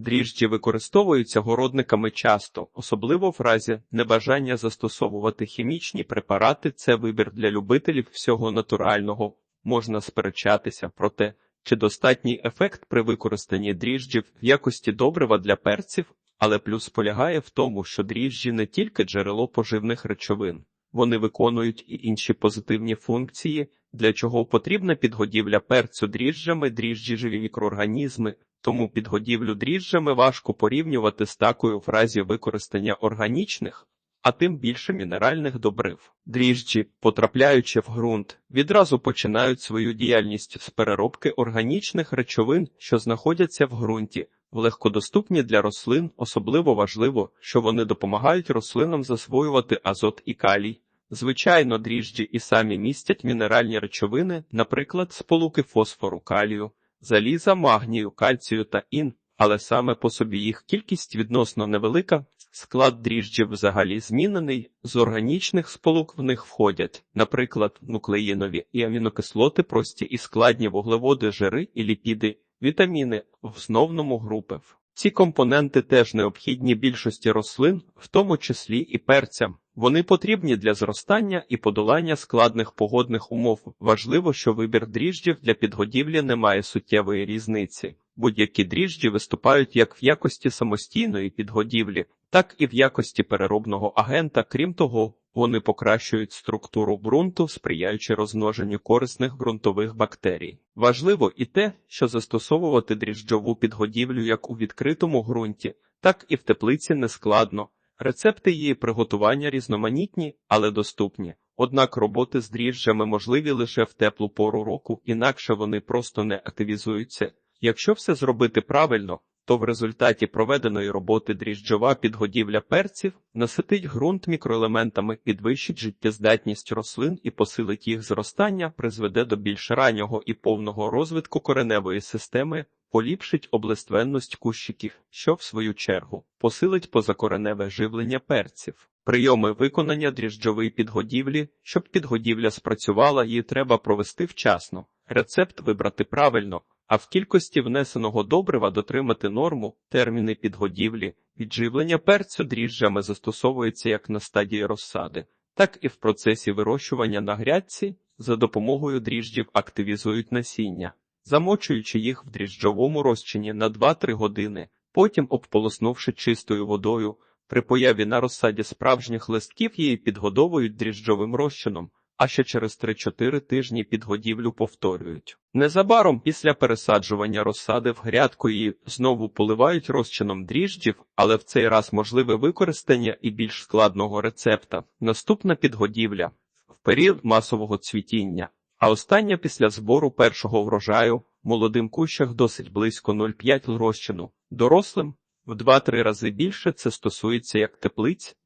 Дріжджі використовуються городниками часто, особливо в разі небажання застосовувати хімічні препарати. Це вибір для любителів всього натурального. Можна сперечатися про те, чи достатній ефект при використанні дріжджів в якості добрива для перців, але плюс полягає в тому, що дріжджі не тільки джерело поживних речовин, вони виконують і інші позитивні функції, для чого потрібна підгодівля перцю дріжджами, дріжджі живі мікроорганізми, тому підгодівлю дріжджами важко порівнювати з такою в разі використання органічних, а тим більше мінеральних добрив. Дріжджі, потрапляючи в ґрунт, відразу починають свою діяльність з переробки органічних речовин, що знаходяться в ґрунті. Легкодоступні для рослин особливо важливо, що вони допомагають рослинам засвоювати азот і калій. Звичайно, дріжджі і самі містять мінеральні речовини, наприклад, сполуки фосфору, калію, заліза, магнію, кальцію та ін, але саме по собі їх кількість відносно невелика. Склад дріжджів взагалі змінений, з органічних сполук в них входять, наприклад, нуклеїнові і амінокислоти, прості і складні вуглеводи, жири і ліпіди, вітаміни в основному групи. Ці компоненти теж необхідні більшості рослин, в тому числі і перцям. Вони потрібні для зростання і подолання складних погодних умов. Важливо, що вибір дріжджів для підгодівлі не має суттєвої різниці. Будь-які дріжджі виступають як в якості самостійної підгодівлі, так і в якості переробного агента. Крім того, вони покращують структуру ґрунту, сприяючи розмноженню корисних ґрунтових бактерій. Важливо і те, що застосовувати дріжджову підгодівлю як у відкритому ґрунті, так і в теплиці нескладно. Рецепти її приготування різноманітні, але доступні. Однак роботи з дріжджами можливі лише в теплу пору року, інакше вони просто не активізуються. Якщо все зробити правильно, то в результаті проведеної роботи дріжджова підгодівля перців наситить ґрунт мікроелементами, підвищить життєздатність рослин і посилить їх зростання, призведе до більш раннього і повного розвитку кореневої системи, поліпшить облиственність кущиків, що в свою чергу посилить позакореневе живлення перців. Прийоми виконання дріжджової підгодівлі, щоб підгодівля спрацювала, її треба провести вчасно. Рецепт вибрати правильно, а в кількості внесеного добрива дотримати норму, терміни підгодівлі, відживлення перцю дріжджами застосовується як на стадії розсади, так і в процесі вирощування на грядці за допомогою дріжджів активізують насіння, замочуючи їх в дріжджовому розчині на 2-3 години, потім обполоснувши чистою водою. При появі на розсаді справжніх листків її підгодовують дріжджовим розчином, а ще через 3-4 тижні підгодівлю повторюють. Незабаром після пересаджування розсади в грядку її знову поливають розчином дріжджів, але в цей раз можливе використання і більш складного рецепта. Наступна підгодівля в період масового цвітіння, а остання після збору першого врожаю молодим кущах досить близько 0,5 розчину, дорослим в 2-3 рази більше це стосується як теплиць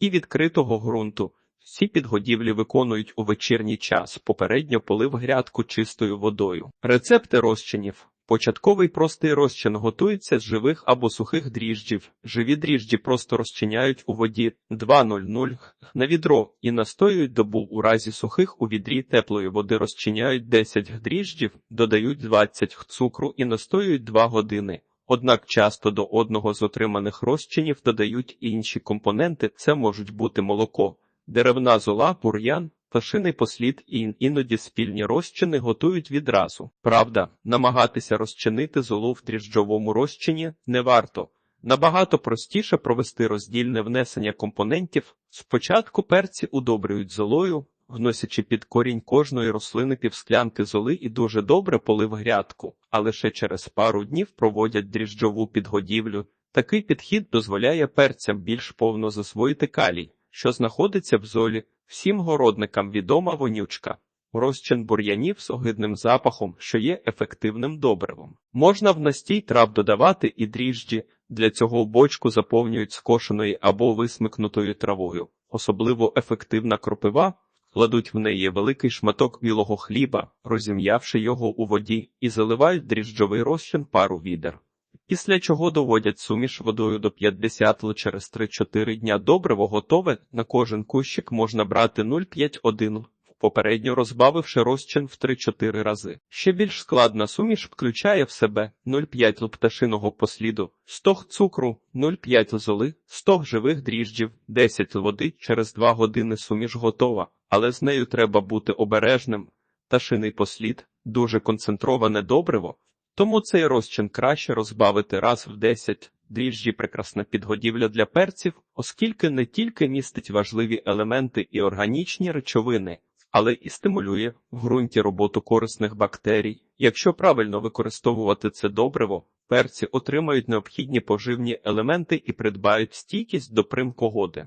і відкритого ґрунту. Всі підгодівлі виконують у вечірній час, попередньо полив грядку чистою водою. Рецепти розчинів. Початковий простий розчин готується з живих або сухих дріжджів. Живі дріжджі просто розчиняють у воді 2,00 на відро і настоюють добу у разі сухих у відрі теплої води розчиняють 10 дріжджів, додають 20 цукру і настоюють 2 години. Однак часто до одного з отриманих розчинів додають інші компоненти, це можуть бути молоко, деревна зола, бур'ян, пташиний послід і іноді спільні розчини готують відразу. Правда, намагатися розчинити золу в дріжджовому розчині не варто. Набагато простіше провести роздільне внесення компонентів. Спочатку перці удобрюють золою, вносячи під корінь кожної рослини півсклянки золи і дуже добре полив грядку, а лише через пару днів проводять дріжджову підгодівлю. Такий підхід дозволяє перцям більш повно засвоїти калій, що знаходиться в золі. Всім городникам відома вонючка. Розчин бур'янів з огидним запахом, що є ефективним добривом. Можна в настій трав додавати і дріжджі, для цього бочку заповнюють скошеною або висмикнутою травою. Особливо ефективна кропива, кладуть в неї великий шматок білого хліба, розім'явши його у воді, і заливають дріжджовий розчин пару відер. Після чого доводять суміш водою до 50 л через 3-4 дня добриво готове, на кожен кущик можна брати 0,5-1 попередньо розбавивши розчин в 3-4 рази. Ще більш складна суміш включає в себе 0,5 пташиного посліду, 100 цукру, 0,5 золи, 100 живих дріжджів, 10 води. Через 2 години суміш готова, але з нею треба бути обережним. Пташиний послід дуже концентроване добриво, тому цей розчин краще розбавити раз в 10. Дріжджі прекрасна підгодівля для перців, оскільки не тільки містить важливі елементи і органічні речовини, але і стимулює в ґрунті роботу корисних бактерій. Якщо правильно використовувати це добриво, перці отримають необхідні поживні елементи і придбають стійкість до примкогоди.